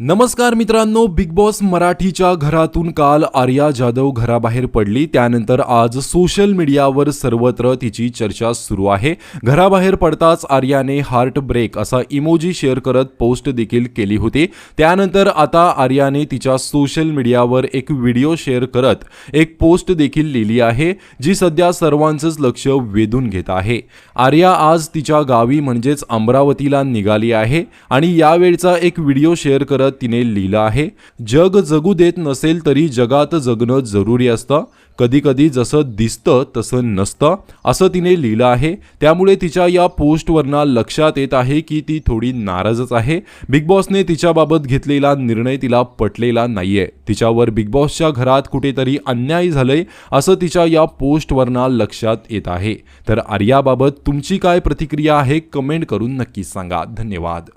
नमस्कार मित्रांनो big boss मराठीच्या घरातून काल आर्या जाधव घराबाहेर पडली. त्यानंतर आज सोशल मीडियावर सर्वत्र तिची चर्चा सुरू आहे. घराबाहेर पडताच आर्याने हार्ट ब्रेक असा इमोजी शेअर करत पोस्ट देखील केली होती. त्यानंतर आता आर्याने तिच्या सोशल मीडियावर एक व्हिडिओ शेअर करत एक पोस्ट देखील लिहिली आहे जी सध्या सर्वांचंच लक्ष वेधून घेत आहे. आर्या आज तिच्या गावी म्हणजेच अमरावतीला निघाली आहे आणि यावेळचा एक व्हिडिओ शेअर करत तिने लिहिलं आहे. जग जगू देत नसेल तरी जगात जगणं जरुरी असतं. कधी कधी जसं दिसतं तसं नसतं असं तिने लिहिलं आहे. त्यामुळे तिच्या या पोस्टवरनं लक्षात येत आहे की ती थोडी नाराजच आहे. बिग बॉसने तिच्याबाबत घेतलेला निर्णय तिला पटलेला नाहीये. तिच्यावर बिग बॉसच्या घरात कुठेतरी अन्याय झालंय असं तिच्या या पोस्टवरनं लक्षात येत आहे. तर आर्याबाबत तुमची काय प्रतिक्रिया आहे कमेंट करून नक्की सांगा. धन्यवाद.